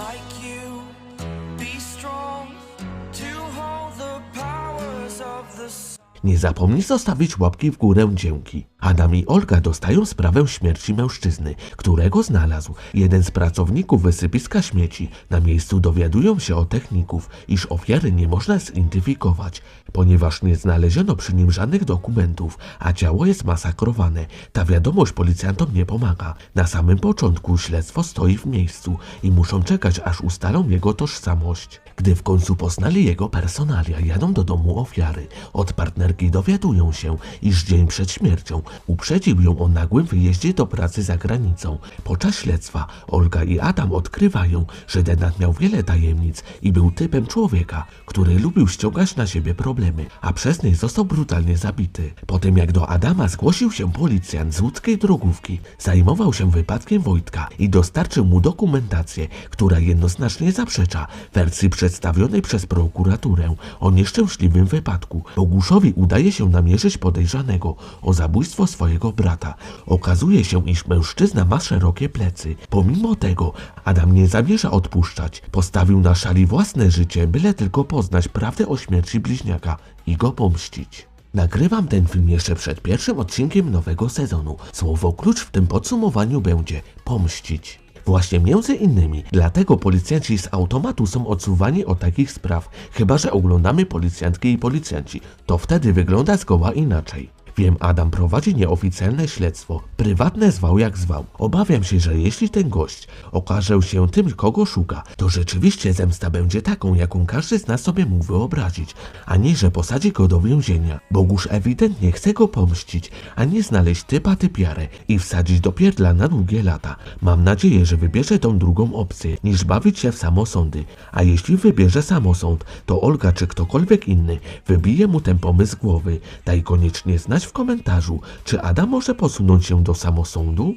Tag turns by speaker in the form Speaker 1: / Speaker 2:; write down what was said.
Speaker 1: like you. Be strong to hold the powers of the.
Speaker 2: Nie zapomnij zostawić łapki w górę dzięki. Adam i Olga dostają sprawę śmierci mężczyzny, którego znalazł jeden z pracowników wysypiska śmieci. Na miejscu dowiadują się od techników, iż ofiary nie można zidentyfikować, ponieważ nie znaleziono przy nim żadnych dokumentów, a ciało jest masakrowane. Ta wiadomość policjantom nie pomaga. Na samym początku śledztwo stoi w miejscu i muszą czekać, aż ustalą jego tożsamość. Gdy w końcu poznali jego personalia, jadą do domu ofiary. Od partnerki dowiadują się, iż dzień przed śmiercią uprzedził ją o nagłym wyjeździe do pracy za granicą. Podczas śledztwa Olga i Adam odkrywają, że Denat miał wiele tajemnic i był typem człowieka, który lubił ściągać na siebie problemy, a przez nie został brutalnie zabity. Po tym jak do Adama zgłosił się policjant z łódzkiej drogówki, zajmował się wypadkiem Wojtka i dostarczył mu dokumentację, która jednoznacznie zaprzecza wersji przedstawionej przez prokuraturę o nieszczęśliwym wypadku. Boguszowi udaje się namierzyć podejrzanego o zabójstwo swojego brata. Okazuje się, iż mężczyzna ma szerokie plecy. Pomimo tego Adam nie zamierza odpuszczać. Postawił na szali własne życie, byle tylko poznać prawdę o śmierci bliźniaka i go pomścić. Nagrywam ten film jeszcze przed pierwszym odcinkiem nowego sezonu. Słowo klucz w tym podsumowaniu będzie pomścić. Właśnie między innymi dlatego policjanci z automatu są odsuwani od takich spraw, chyba że oglądamy policjantki i policjanci. To wtedy wygląda zgoła inaczej. Wiem, Adam prowadzi nieoficjalne śledztwo. Prywatne zwał jak zwał. Obawiam się, że jeśli ten gość okaże się tym, kogo szuka, to rzeczywiście zemsta będzie taką, jaką każdy z nas sobie mógł wyobrazić, a nie, że posadzi go do więzienia. Bogusz ewidentnie chce go pomścić, a nie znaleźć typa typiarę i wsadzić do pierdla na długie lata. Mam nadzieję, że wybierze tą drugą opcję, niż bawić się w samosądy. A jeśli wybierze samosąd, to Olga czy ktokolwiek inny wybije mu ten pomysł z głowy. Daj koniecznie znać w komentarzu, czy Adam może posunąć się do samosądu?